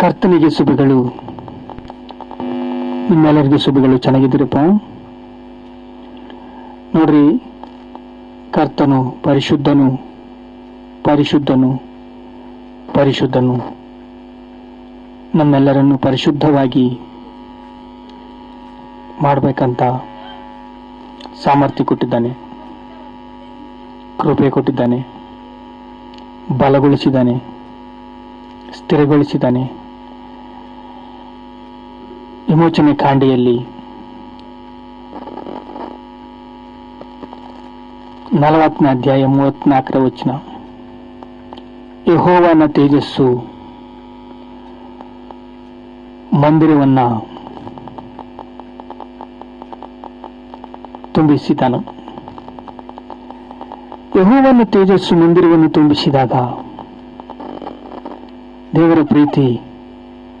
ಕರ್ತನಿಗೆ ಶುಭಗಳು. ನಿಮ್ಮೆಲ್ಲರಿಗೂ ಶುಭಗಳು. ಚೆನ್ನಾಗಿದ್ದೀರಪ್ಪ? ನೋಡ್ರಿ, ಕರ್ತನು ಪರಿಶುದ್ಧನು ಪರಿಶುದ್ಧನು ಪರಿಶುದ್ಧನು. ನಮ್ಮೆಲ್ಲರನ್ನು ಪರಿಶುದ್ಧವಾಗಿ ಮಾಡಬೇಕಂತ ಸಾಮರ್ಥ್ಯ ಕೊಟ್ಟಿದ್ದಾನೆ. ಕೃಪೆ ಕೊಟ್ಟಿದ್ದಾನೆ. ಬಲಗೊಳಿಸಿದ್ದಾನೆ. ಸ್ಥಿರಗೊಳಿಸಿದ್ದಾನೆ. ವಿಮೋಚನೆ ಕಾಂಡಿಯಲ್ಲಿ ನಲವತ್ತನೇ ಅಧ್ಯಾಯ ಮೂವತ್ನಾಲ್ಕರ ವಚನ. ಯಹೋವನ ತೇಜಸ್ಸು ಮಂದಿರವನ್ನ ತುಂಬಿಸಿದನು. ಯಹೋವನ ತೇಜಸ್ಸು ಮಂದಿರವನ್ನು ತುಂಬಿಸಿದಾಗ ದೇವರ ಪ್ರೀತಿ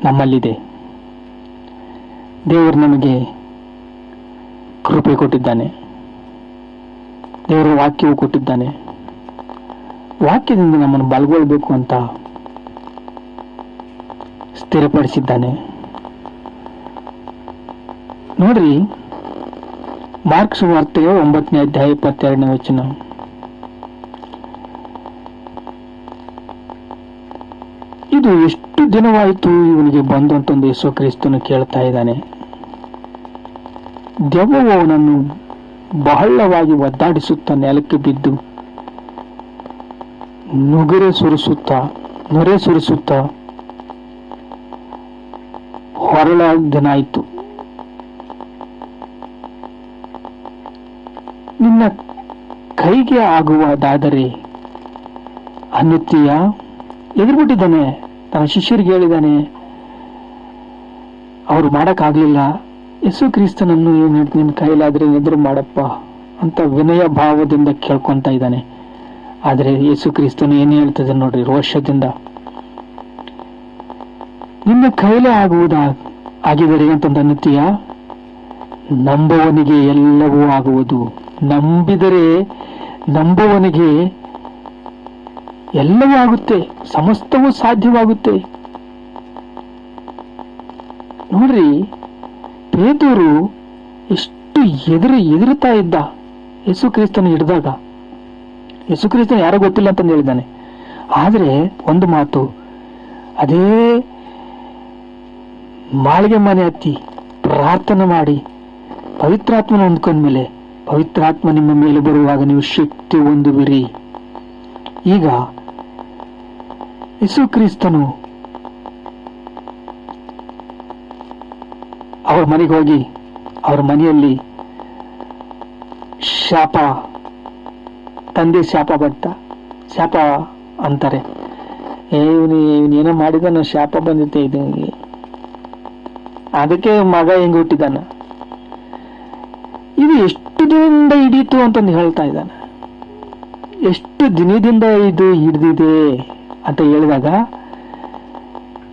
ನಮ್ಮಲ್ಲಿದೆ. ದೇವರು ನಮಗೆ ಕೃಪೆ ಕೊಟ್ಟಿದ್ದಾನೆ. ದೇವರ ವಾಕ್ಯವು ಕೊಟ್ಟಿದ್ದಾನೆ. ವಾಕ್ಯದಿಂದ ನಮ್ಮನ್ನು ಬಲಗೊಳ್ಳಬೇಕು ಅಂತ ಸ್ಥಿರಪಡಿಸಿದ್ದಾನೆ. ನೋಡ್ರಿ, ಮಾರ್ಕ್ಸ್ ವಾರ್ತೆಯ ಒಂಬತ್ತನೇ ಅಧ್ಯಾಯ ಇಪ್ಪತ್ತೆರಡನೇ ವಚನ. ಇದು ಎಷ್ಟು ದಿನವಾಯಿತು ಇವನಿಗೆ ಬಂದು ಅಂತಂದು ಯೇಸು ಕ್ರಿಸ್ತನು ಕೇಳ್ತಾ ಇದ್ದಾನೆ. ದೆವ್ವವು ಅವನನ್ನು ಬಹಳವಾಗಿ ಒದ್ದಾಡಿಸುತ್ತಾ ನೆಲಕ್ಕೆ ಬಿದ್ದು ನುಗುರೆ ಸುರಿಸುತ್ತ, ನೊರೆ ಸುರಿಸುತ್ತ ಹೊರಳ ದಿನ ಆಯಿತು ನಿನ್ನ ಕೈಗೆ ಆಗುವುದಾದರೆ ಅನ್ನುತ್ತೀಯ? ಎದುರುಬಿಟ್ಟಿದ್ದಾನೆ. ತನ್ನ ಶಿಷ್ಯರಿಗೆ ಹೇಳಿದ್ದಾನೆ ಅವರು ಮಾಡೋಕ್ಕಾಗಲಿಲ್ಲ. ಯೇಸು ಕ್ರಿಸ್ತನನ್ನು ಏನ್ ಹೇಳ್ತೀನಿ, ನಿನ್ನ ಕೈಲಾದ್ರೆ ಎದುರು ಮಾಡಪ್ಪ ಅಂತ ವಿನಯ ಭಾವದಿಂದ ಕೇಳ್ಕೊಂತ ಇದ್ದಾನೆ. ಆದರೆ ಯೇಸು ಕ್ರಿಸ್ತನು ಏನು ಹೇಳ್ತದೆ ನೋಡ್ರಿ ರೋಷದಿಂದ. ನಿನ್ನ ಕೈಲೇ ಆಗುವುದಾ ಆಗಿದರೆ ಅಂತಂದು ಅನ್ನುತ್ತೀಯ? ನಂಬುವನಿಗೆ ಎಲ್ಲವೂ ಆಗುವುದು. ನಂಬಿದರೆ ನಂಬುವನಿಗೆ ಎಲ್ಲವೂ ಆಗುತ್ತೆ, ಸಮಸ್ತವೂ ಸಾಧ್ಯವಾಗುತ್ತೆ. ನೋಡ್ರಿ, ಪೇದೂರು ಎಷ್ಟು ಎದುರು ಎದುರುತ್ತಾ ಇದ್ದ ಯೇಸು ಕ್ರಿಸ್ತನ ಹಿಡಿದಾಗ. ಯೇಸು ಕ್ರಿಸ್ತನ ಯಾರೋ ಗೊತ್ತಿಲ್ಲ ಅಂತಂದು ಹೇಳಿದ್ದಾನೆ. ಆದ್ರೆ ಒಂದು ಮಾತು, ಅದೇ ಮಾಳಿಗೆ ಮನೆ ಹತ್ತಿ ಪ್ರಾರ್ಥನೆ ಮಾಡಿ, ಪವಿತ್ರಾತ್ಮನ ಹೊಂದ್ಕೊಂಡ್ಮೇಲೆ, ಪವಿತ್ರಾತ್ಮ ನಿಮ್ಮ ಮೇಲೆ ಬರುವಾಗ ನೀವು ಶಕ್ತಿ ಹೊಂದುವಿರಿ. ಈಗ ಯೇಸು ಕ್ರಿಸ್ತನು ಅವ್ರ ಮನೆಗೆ ಹೋಗಿ ಅವ್ರ ಮನೆಯಲ್ಲಿ ಶಾಪ, ತಂದೆ ಶಾಪ ಬಟ್ಟ ಶಾಪ ಅಂತಾರೆ. ಇವನು ಇವನೇನೋ ನಾನು ಶಾಪ ಬಂದಿತ್ತೆ ಇದನಿಗೆ ಅದಕ್ಕೆ ಮಗ ಹೆಂಗ್ ಹುಟ್ಟಿದಾನ? ಇದು ಎಷ್ಟು ದಿನದಿಂದ ಹಿಡೀತು ಅಂತಂದು ಹೇಳ್ತಾ ಇದ್ದಾನೆ. ಎಷ್ಟು ದಿನದಿಂದ ಇದು ಹಿಡಿದಿದೆ? ಅಂತ ಹೇಳಿದಾಗ,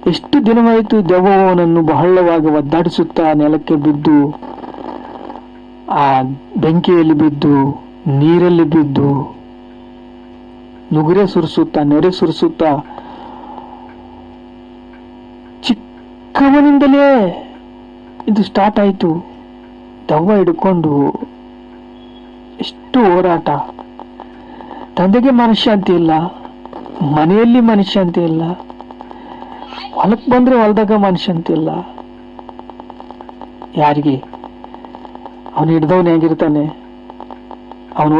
ಎಷ್ಟು ದಿನವಾಯಿತು ದೆವ್ವವನನ್ನು ಬಹಳವಾಗಿ ಒದ್ದಾಡಿಸುತ್ತಾ ನೆಲಕ್ಕೆ ಬಿದ್ದು, ಆ ಬೆಂಕಿಯಲ್ಲಿ ಬಿದ್ದು, ನೀರಲ್ಲಿ ಬಿದ್ದು, ನುಗುರೆ ಸುರಿಸುತ್ತಾ, ನೆರೆ ಸುರಿಸುತ್ತಾ, ಚಿಕ್ಕವನಿಂದಲೇ ಇದು ಸ್ಟಾರ್ಟ್ ಆಯಿತು. ದವ್ವ ಹಿಡ್ಕೊಂಡು ಎಷ್ಟು ಹೋರಾಟ. ತಂದೆಗೆ ಮನಃಶಾಂತಿ ಇಲ್ಲ ಮನೆಯಲ್ಲಿ ಮನುಷ್ಯ ಅಂತ ಇಲ್ಲ. ಹೊಲಕ್ಕೆ ಬಂದ್ರೆ ಹೊಲದಾಗ ಅಂತ ಇಲ್ಲ. ಯಾರಿಗೆ? ಅವನು ಹಿಡ್ದವನು ಹೇಗಿರ್ತಾನೆ? ಅವನು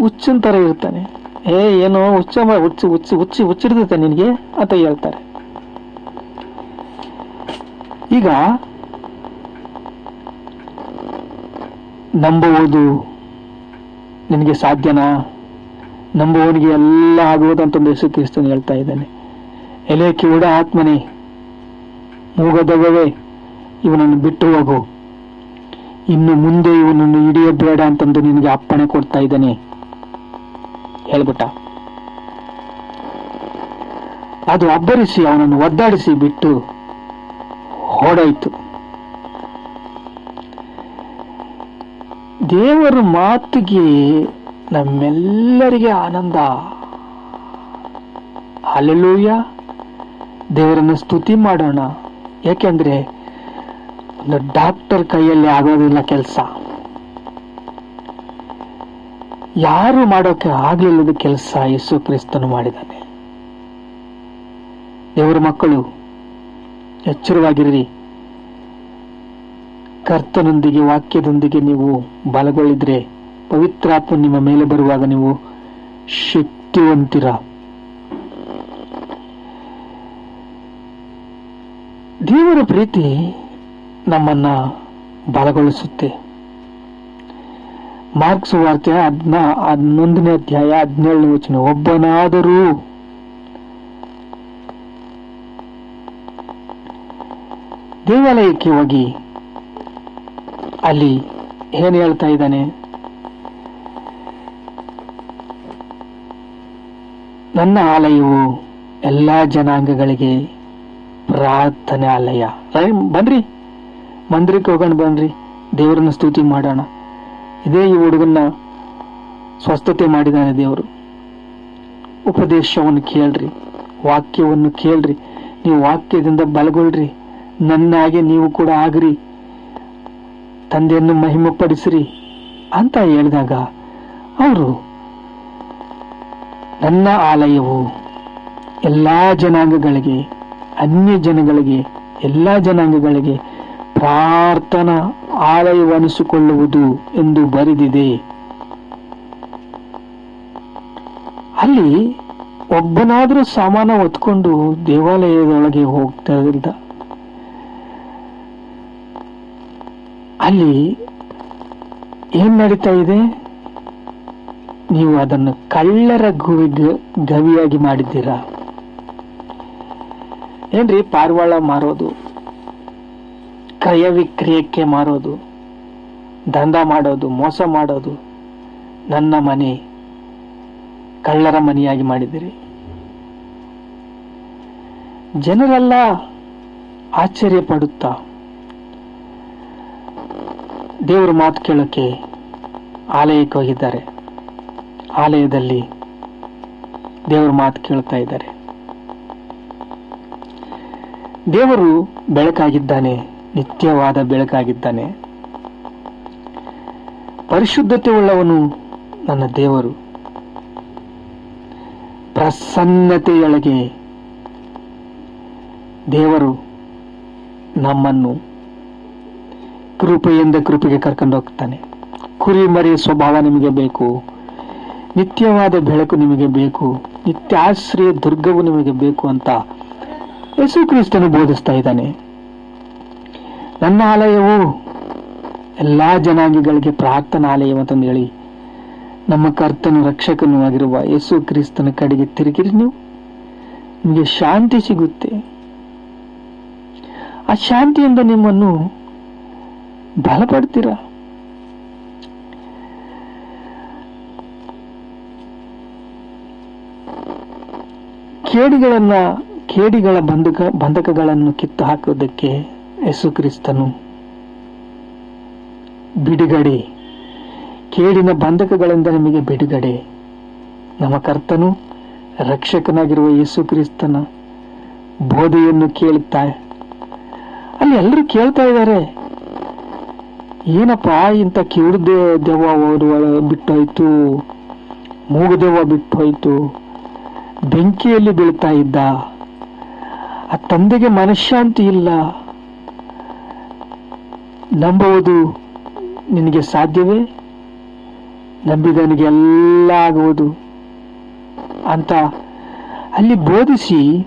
ಹುಚ್ಚಿನ ತರ ಇರ್ತಾನೆ. ಏ, ಏನೋ ಹುಚ್ಚ ಹುಚ್ಚಿ ಹುಚ್ಚಿ, ಹುಚ್ಚು, ಹುಚ್ಚಿ ಹುಚ್ಚಿಡ್ತೈತೆ ನಿನಗೆ ಅಂತ ಹೇಳ್ತಾರೆ. ಈಗ ನಂಬುವುದು ನಿನಗೆ ಸಾಧ್ಯನಾ? ನಂಬುವವನಿಗೆ ಎಲ್ಲ ಆಗುವುದು ಅಂತ ಯೇಸು ಕ್ರಿಸ್ತನು ಹೇಳ್ತಾ ಇದ್ದಾನೆ. ಎಲೆ ಕಿವುಡ ಆತ್ಮನೇ ಮೂಗದವೇ ಇವನನ್ನು ಬಿಟ್ಟು ಹೋಗು. ಇನ್ನು ಮುಂದೆ ಇವನನ್ನು ಹಿಡಿಯಬೇಡ ಅಂತಂದು ನಿನಗೆ ಅಪ್ಪಣೆ ಕೊಡ್ತಾ ಇದ್ದಾನೆ. ಹೇಳ್ಬಿಟ್ಟ. ಅದು ಅಬ್ಬರಿಸಿ, ಅವನನ್ನು ಒದ್ದಾಡಿಸಿ ಬಿಟ್ಟು ಹೊಡೋಯ್ತು ದೇವರ ಮಾತಿಗೆ ನಮ್ಮೆಲ್ಲರಿಗೆ ಆನಂದ. ಅಲ್ಲೂಯ್ಯ ದೇವರನ್ನು ಸ್ತುತಿ ಮಾಡೋಣ. ಯಾಕೆಂದ್ರೆ, ಒಂದು ಡಾಕ್ಟರ್ ಕೈಯಲ್ಲಿ ಆಗೋದಿಲ್ಲ ಕೆಲಸ. ಯಾರು ಮಾಡೋಕೆ ಆಗ್ಲಿಲ್ಲದ ಕೆಲಸ ಯೇಸು ಕ್ರಿಸ್ತನು ಮಾಡಿದ್ದಾನೆ. ದೇವರ ಮಕ್ಕಳು ಎಚ್ಚರವಾಗಿರ್ರಿ ಕರ್ತನೊಂದಿಗೆ ವಾಕ್ಯದೊಂದಿಗೆ ನೀವು ಬಲಗೊಳ್ಳಿದ್ರೆ ಪವಿತ್ರಾತ್ಮ ನಿಮ್ಮ ಮೇಲೆ ಬರುವಾಗ ನೀವು ಶಕ್ತಿವಂತಿರ. ದೇವರ ಪ್ರೀತಿ ನಮ್ಮನ್ನ ಬಲಗೊಳಿಸುತ್ತೆ. ಮಾರ್ಕ್ಸ್ ವಾರ್ತೆ ಹದ್ನ ಹನ್ನೊಂದನೇ ಅಧ್ಯಾಯ ಹದಿನೇಳನೇ ವಚನ, ಒಬ್ಬನಾದರೂ ದೇವಾಲಯಕ್ಕೆ ಹೋಗಿ ಅಲ್ಲಿ ಏನು ಹೇಳ್ತಾ ಇದ್ದಾನೆ? ನನ್ನ ಆಲಯವು ಎಲ್ಲಾ ಜನಾಂಗಗಳಿಗೆ ಪ್ರಾರ್ಥನೆ ಆಲಯ. ಬನ್ರಿ. ಮಂದಿರಕ್ಕೆ ಹೋಗೋಣ, ಬನ್ರಿ. ದೇವರನ್ನ ಸ್ತುತಿ ಮಾಡೋಣ. ಇದೇ ಈ ಹುಡುಗನ್ನ ಸ್ವಸ್ಥತೆ ಮಾಡಿದಾನೆ ದೇವರು. ಉಪದೇಶವನ್ನು ಕೇಳ್ರಿ, ವಾಕ್ಯವನ್ನು ಕೇಳ್ರಿ. ನೀವು ವಾಕ್ಯದಿಂದ ಬಲಗೊಳ್ರಿ. ನನ್ನಾಗೆ ನೀವು ಕೂಡ ಆಗ್ರಿ. ತಂದೆಯನ್ನು ಮಹಿಮಪಡಿಸಿರಿ ಅಂತ ಹೇಳಿದಾಗ ಅವರು ನನ್ನ ಆಲಯವು ಎಲ್ಲ ಜನಾಂಗಗಳಿಗೆ, ಅನ್ಯ ಜನಗಳಿಗೆ, ಎಲ್ಲ ಜನಾಂಗಗಳಿಗೆ ಪ್ರಾರ್ಥನಾ ಆಲಯವನಿಸಿಕೊಳ್ಳುವುದು ಎಂದು ಬರೆದಿದೆ. ಅಲ್ಲಿ ಒಬ್ಬನಾದರೂ ಸಾಮಾನ ಹೊತ್ಕೊಂಡು ದೇವಾಲಯದೊಳಗೆ ಹೋಗ್ತಾ ಇದ್ದ. ಅಲ್ಲಿ ಏನ್ ನಡೀತಾ ಇದೆ? ನೀವು ಅದನ್ನು ಕಳ್ಳರ ಗುವಿ ಗವಿಯಾಗಿ ಮಾಡಿದ್ದೀರಾ? ಏನ್ರಿ ಪಾರಿವಾಳ ಮಾರೋದು? ಕ್ರಯ ವಿಕ್ರಯಕ್ಕೆ ಮಾರೋದು? ದಂಧ ಮಾಡೋದು? ಮೋಸ ಮಾಡೋದು? ನನ್ನ ಮನೆ ಕಳ್ಳರ ಮನೆಯಾಗಿ ಮಾಡಿದಿರಿ ಜನರೆಲ್ಲ ಆಶ್ಚರ್ಯ ಪಡುತ್ತಾ? ದೇವರ ಮಾತು ಕೇಳಕ್ಕೆ ಆಲಯಕ್ಕೆ ಹೋಗಿದ್ದಾರೆ. ಆಲಯದಲ್ಲಿ ದೇವರ ಮಾತು ಕೇಳ್ತಾ ಇದ್ದಾರೆ. ದೇವರು ಬೆಳಕಾಗಿದ್ದಾನೆ, ನಿತ್ಯವಾದ ಬೆಳಕಾಗಿದ್ದಾನೆ. ಪರಿಶುದ್ಧತೆ ಉಳ್ಳವನು ನನ್ನ ದೇವರು. ಪ್ರಸನ್ನತೆಯೊಳಗೆ ದೇವರು ನಮ್ಮನ್ನು ಕೃಪೆಯಿಂದ ಕೃಪೆಗೆ ಕರ್ಕೊಂಡು ಹೋಗ್ತಾನೆ. ಕುರಿಮರಿ ಸ್ವಭಾವ ನಿಮಗೆ ಬೇಕು. ನಿತ್ಯವಾದ ಬೆಳಕು ನಿಮಗೆ ಬೇಕು, ನಿತ್ಯಾಶ್ರಯ ದುರ್ಗವು ನಿಮಗೆ ಬೇಕು ಅಂತ ಯೇಸು ಕ್ರಿಸ್ತನು ಬೋಧಿಸ್ತಾ ಇದ್ದಾನೆ. ನನ್ನ ಆಲಯವು ಎಲ್ಲಾ ಜನಾಂಗಗಳಿಗೆ ಪ್ರಾರ್ಥನಾ ಆಲಯ ಅಂತಂದು ಹೇಳಿ, ನಮ್ಮ ಕರ್ತನು ರಕ್ಷಕನೂ ಆಗಿರುವ ಯೇಸು ಕ್ರಿಸ್ತನ ಕಡೆಗೆ ತಿರುಗಿರಿ ನೀವು. ನಿಮಗೆ ಶಾಂತಿ ಸಿಗುತ್ತೆ. ಆ ಶಾಂತಿಯಿಂದ ನಿಮ್ಮನ್ನು ಬಲಪಡ್ತೀರಾ? ಕೇಡಿಗಳನ್ನ, ಕೇಡಿಗಳ ಬಂಧಕ, ಬಂಧಕಗಳನ್ನು ಕಿತ್ತು ಹಾಕುವುದಕ್ಕೆ ಯೇಸು ಕ್ರಿಸ್ತನು ಬಿಡುಗಡೆ. ಕೇಡಿನ ಬಂಧಕಗಳಿಂದ ನಿಮಗೆ ಬಿಡುಗಡೆ. ನಮ್ಮ ಕರ್ತನು ರಕ್ಷಕನಾಗಿರುವ ಯೇಸು ಕ್ರಿಸ್ತನ ಬೋಧೆಯನ್ನು ಕೇಳುತ್ತಾ ಅಲ್ಲಿ ಎಲ್ಲರೂ ಕೇಳ್ತಾ ಇದ್ದಾರೆ. ಏನಪ್ಪ ಇಂಥ ಕಿವುಡ್ದೆ ದೆವ್ವ ಅವರು ಬಿಟ್ಟೋಯ್ತು, ಮೂಗು ದೆವ್ವ ಬಿಟ್ಟೋಯ್ತು. ಬೆಂಕಿಯಲ್ಲಿ ಬೀಳ್ತಾ ಇದ್ದ. ಆ ತಂದೆಗೆ ಮನಃಶಾಂತಿ ಇಲ್ಲ. ನಂಬುವುದು ನಿನಗೆ ಸಾಧ್ಯವೇ? ನಂಬಿದವನಿಗೆ ಎಲ್ಲ ಆಗುವುದು. ಅಂತ ಅಲ್ಲಿ ಬೋಧಿಸಿ,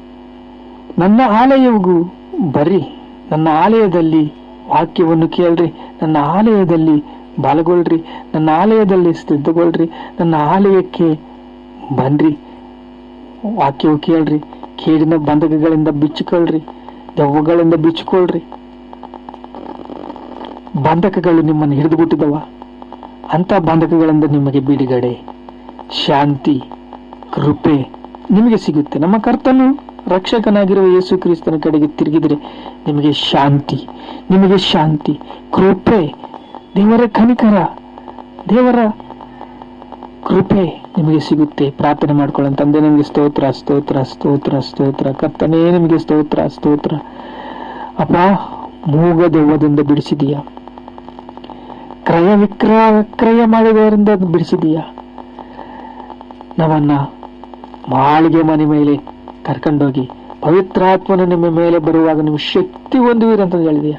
ನನ್ನ ಆಲಯವಿಗೂ ಬರ್ರಿ ನನ್ನ ಆಲಯದಲ್ಲಿ ವಾಕ್ಯವನ್ನು ಕೇಳ್ರಿ, ನನ್ನ ಆಲಯದಲ್ಲಿ ಬಲಗೊಳ್ರಿ ನನ್ನ ಆಲಯದಲ್ಲಿ ಸಿದ್ಧಗೊಳ್ರಿ, ನನ್ನ ಆಲಯಕ್ಕೆ ಬನ್ರಿ. ವಾಕ್ಯವು ಕೇಳ್ರಿ. ಕೇಡಿನ ಬಂಧಕಗಳಿಂದ ಬಿಚ್ಚಿಕೊಳ್ರಿ. ದೆವ್ವಗಳಿಂದ ಬಿಚ್ಚಿಕೊಳ್ರಿ. ಬಂಧಕಗಳು ನಿಮ್ಮನ್ನು ಹಿಡಿದುಬಿಟ್ಟಿದವ. ಅಂತ ಬಂಧಕಗಳಿಂದ ನಿಮಗೆ ಬಿಡುಗಡೆ, ಶಾಂತಿ, ಕೃಪೆ ನಿಮಗೆ ಸಿಗುತ್ತೆ. ನಮ್ಮ ಕರ್ತನು ರಕ್ಷಕನಾಗಿರುವ ಯೇಸು ಕ್ರಿಸ್ತನ ಕಡೆಗೆ ತಿರುಗಿದರೆ ನಿಮಗೆ ಶಾಂತಿ ನಿಮಗೆ ಶಾಂತಿ, ಕೃಪೆ, ದೇವರ ಕನಿಕರ, ದೇವರ ಕೃಪೆ ನಿಮಗೆ ಸಿಗುತ್ತೆ. ಪ್ರಾರ್ಥನೆ ಮಾಡ್ಕೊಳ್ಳೋ ತಂದೆ ನಿಮಗೆ ಸ್ತೋತ್ರ ಸ್ತೋತ್ರ ಸ್ತೋತ್ರ ಸ್ತೋತ್ರ. ಕರ್ತನೇ ನಿಮಗೆ ಸ್ತೋತ್ರ ಸ್ತೋತ್ರ. ಅಪ್ಪ, ಮೂಗ ದೆವ್ವದಿಂದ ಬಿಡಿಸಿದೀಯ. ಕ್ರಯ ವಿಕ್ರಯ ಕ್ರಯ ಮಾಡಿದವರಿಂದ ಬಿಡಿಸಿದೀಯ. ನಮ್ಮನ್ನ ಮಾಳಿಗೆ ಮನೆ ಮೇಲೆ ಕರ್ಕೊಂಡೋಗಿ ಪವಿತ್ರಾತ್ಮನ ನಿಮ್ಮ ಮೇಲೆ ಬರುವಾಗ ನಿಮ್ಮ ಶಕ್ತಿ ಹೊಂದುವಿರಿ ಅಂತ ಹೇಳಿದೀಯ.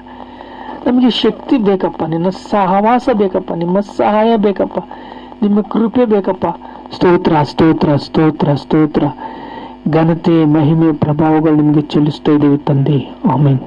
ನಮಗೆ ಶಕ್ತಿ ಬೇಕಪ್ಪ, ನಿನ್ನ ಸಹವಾಸ ಬೇಕಪ್ಪ, ನಿಮ್ಮ ಸಹಾಯ ಬೇಕಪ್ಪ. ನಿಮ್ಮ ಕೃಪೆ ಬೇಕಪ್ಪ. ಸ್ತೋತ್ರ ಸ್ತೋತ್ರ ಸ್ತೋತ್ರ ಸ್ತೋತ್ರ. ಘನತೆ, ಮಹಿಮೆ, ಪ್ರಭಾವಗಳು ನಿಮಗೆ ಚೆಲ್ಲಿಸ್ತಾ ಇದ್ದೀವಿ ತಂದೆ. ಆಮೇನ್.